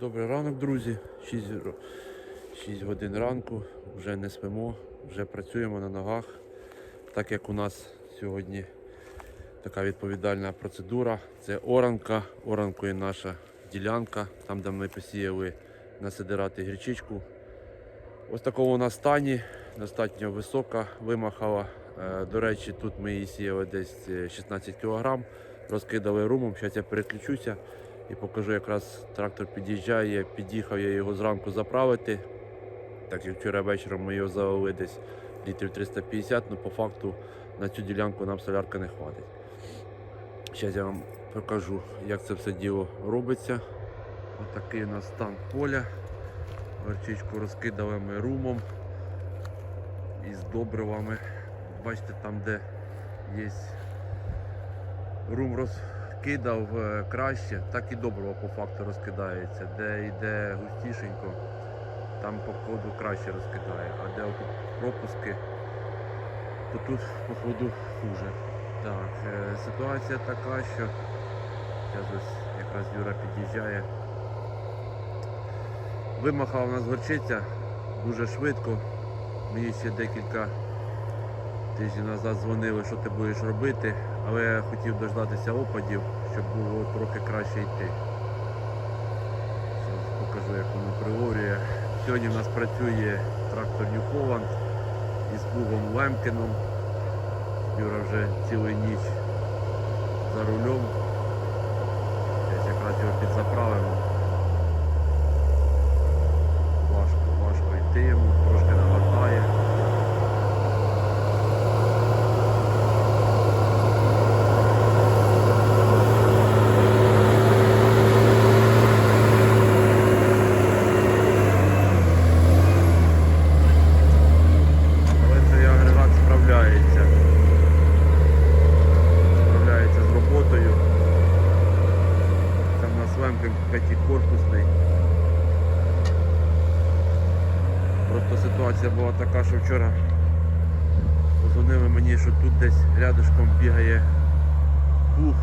Добрий ранок, друзі. 6, 6 годин ранку, вже не спимо, вже працюємо на ногах. Так як у нас сьогодні така відповідальна процедура. Це оранка. Оранкою наша ділянка, там де ми посіяли насидирати гірчичку. Ось такого у нас стані, достатньо висока, вимахала. Е, До речі, тут ми її сіяли десь е, 16 кг, розкидали румом. Зараз я переключуся і покажу, якраз трактор під'їжджає, під'їхав я його зранку заправити. Так як вчора вечором ми його залили десь літрів 350, але по факту на цю ділянку нам солярка не хватить. Зараз я вам покажу, як це все діло робиться. Отакий у нас стан поля. Горчичку розкидали ми румом із добривами. Бачите, там, де є рум розкидав е, краще, так і добриво по факту розкидається. Де йде густішенько, там по ходу краще розкидає. А де отут пропуски, то тут по ходу хуже. Так, е, ситуація така, що зараз ось якраз Юра під'їжджає. Вимахала у нас горчиця дуже швидко. Мені ще декілька тижнів назад дзвонили, що ти будеш робити, але я хотів дождатися опадів, щоб було трохи краще йти. Зараз покажу, як воно приорює. Сьогодні в нас працює трактор New із плугом Лемкіном. Юра вже цілу ніч за рулем. Десь якраз його підзаправимо. Важко, важко йти йому, трошки нагортає. Але цей агрегат справляється. Справляється з роботою. Це в нас лемкен п'ятикорпусний. Просто ситуація була така, що вчора позвонили мені, що тут десь рядышком бігає пух,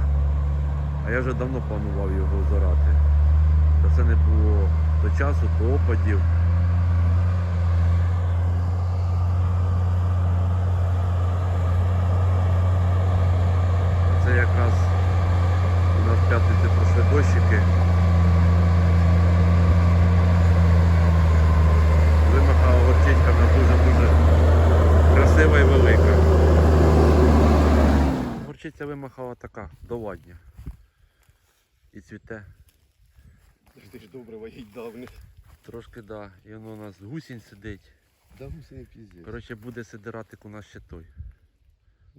а я вже давно планував його зорати. Та це не було то часу, то опадів. Це якраз у нас в п'ятницю пройшли дощики. Вимахала горчичка в нас дуже-дуже красива і велика. Горчиця вимахала така, доладня. І цвіте. Ти ж добре їй дав не. Трошки да. І воно у нас гусінь сидить. Да гуси не піздець. Коротше, буде сидиратик у нас ще той.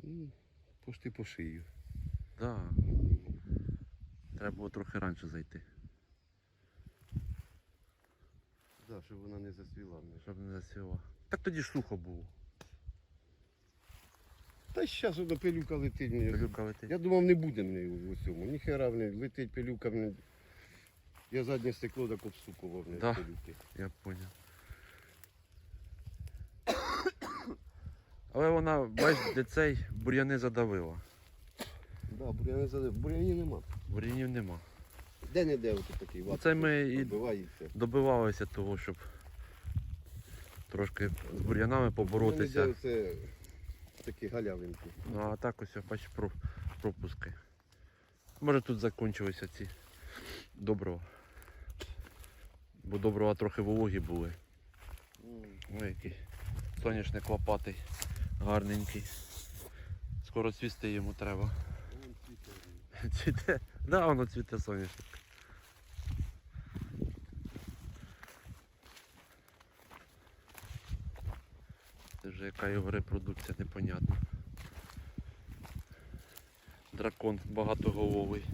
Ну, Пошти по шию. Да. Треба було трохи раніше зайти, Да, щоб вона не засвіла. щоб не засіла. Так тоді ж сухо було. Та зараз воно пилюка летить. мені. Пилюка летить. Я думав, не буде мене у у цьому. Ніхера в неї летить пилюка. Мене. Я заднє стекло так обстукував мене Да. пилюки. Я понял. Але вона, бачиш, де цей бур'яни задавила. Да, буряни задив. Бурянів нема. Бур'янів нема. Де не де ото такий ват. це ми і Вбивається. добивалися того, щоб трошки з бур'янами поборотися. Це такі галявинки. Ну а так ось, про- пропуски. Може тут закінчилися ці доброго. Бо доброго трохи вологі були. Ой, який соняшник лопатий, гарненький. Скоро цвісти йому треба. Цвіте? Да, воно цвіте соняшник. Вже яка його репродукція, непонятна. Дракон багатоголовий.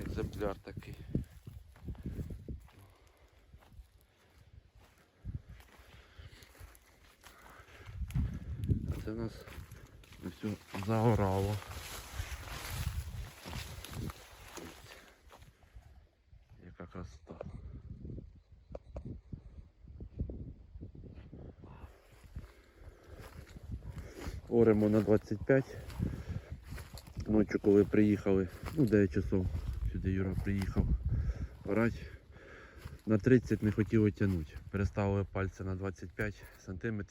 Екземпляр такий. А це у нас все загорало. Яка красота. Оремо на 25. Ночі, коли приїхали, ну 9 часов сюди Юра приїхав. Орать. на 30 не хотів тягнути. Переставили пальця на 25 см.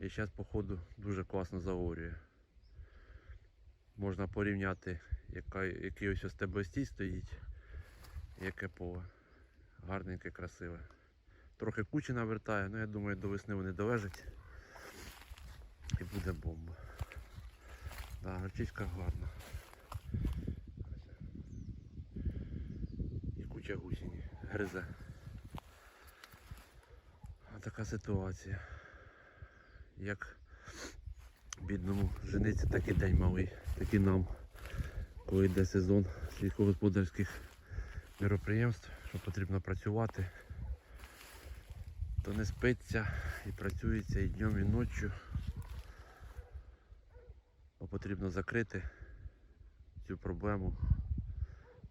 І зараз, походу, дуже класно заорює. Можна порівняти, яка, який ось ось тебе стоїть, яке поле. Гарненьке, красиве. Трохи кучі навертає, але я думаю, до весни вони долежать. І буде бомба. Да, горчичка гарна. І куча гусінь гризе. А така ситуація. Як бідному жениці такий день малий, так і нам, коли йде сезон сільськогосподарських мероприємств, що потрібно працювати, то не спиться і працюється і днем, і ночі. Потрібно закрити цю проблему,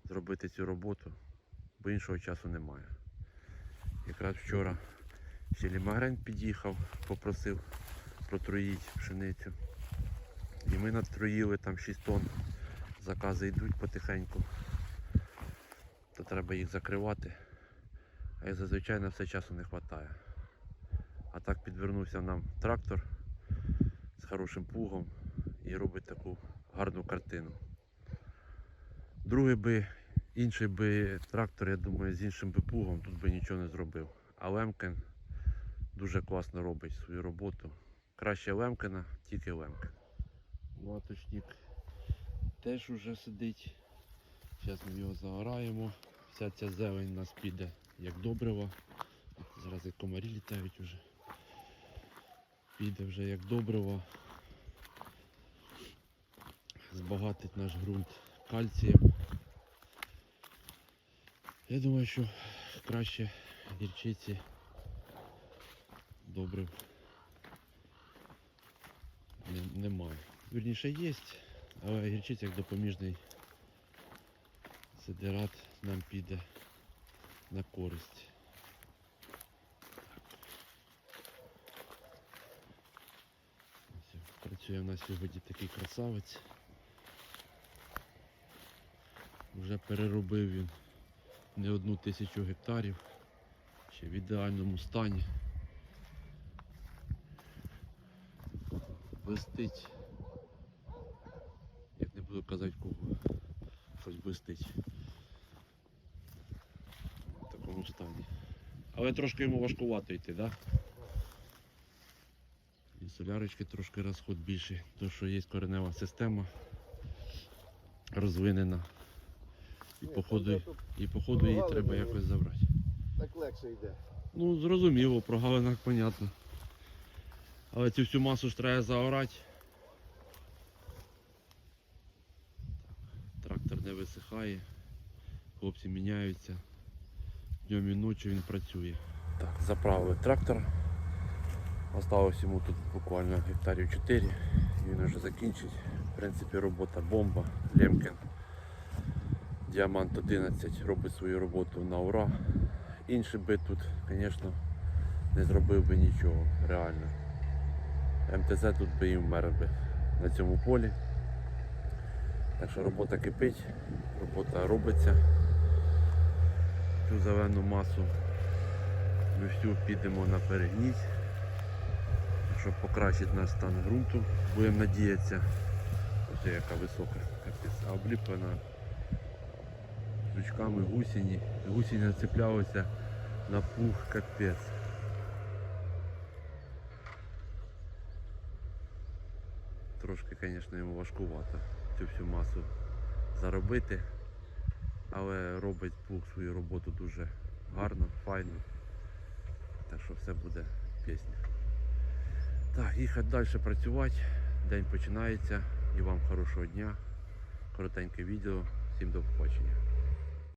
зробити цю роботу, бо іншого часу немає. Якраз вчора ще лімагрень під'їхав, попросив протруїть пшеницю. І ми натруїли там 6 тонн. Закази йдуть потихеньку. То треба їх закривати. А як зазвичай на все часу не вистачає. А так підвернувся нам трактор з хорошим плугом і робить таку гарну картину. Другий би, інший би трактор, я думаю, з іншим би плугом тут би нічого не зробив. А Лемкен дуже класно робить свою роботу. Краще Лемкена, тільки Лемкен. Маточник теж уже сидить. Зараз ми його загораємо. Вся ця зелень у нас піде як добрива. Зараз і комарі літають уже. Піде вже як добрива. Збагатить наш ґрунт кальцієм. Я думаю, що краще гірчиці добрив немає. Вірніше є, але гірчиця як допоміжний сидерат нам піде на користь. Працює в нас сьогодні такий красавець. Вже переробив він не одну тисячу гектарів. Ще в ідеальному стані. Блистить. Як не буду казати кого. Щось блистить. В такому стані. Але трошки йому важкувато йти, так? Да? І солярочки трошки розход більший, тому що є коренева система розвинена. І походу, і походу її треба якось забрати. Так легше йде. Ну, зрозуміло, про галинах понятно. Але цю всю масу ж треба заорати. Трактор не висихає, хлопці міняються. Днем і ночі він працює. Так, заправили трактор. Осталось йому тут буквально гектарів 4. і Він вже закінчить. В принципі, робота бомба, Лемкен. Діамант 11 робить свою роботу на ура. Інший би тут, звісно, не зробив би нічого реально. МТЗ тут би і вмер би на цьому полі. Так що робота кипить, робота робиться. Цю зелену масу ми всю підемо на перегніть, щоб покращити наш стан ґрунту. Будемо надіятися, ось яка висока, капець, обліплена жучками гусіні. Гусіні нацеплялися на пух капець. Трошки, звісно, йому важкувато цю всю масу заробити, але робить пух свою роботу дуже гарно, файно. Так що все буде пісня. Так, їхати далі працювати. День починається і вам хорошого дня. Коротеньке відео. Всім до побачення.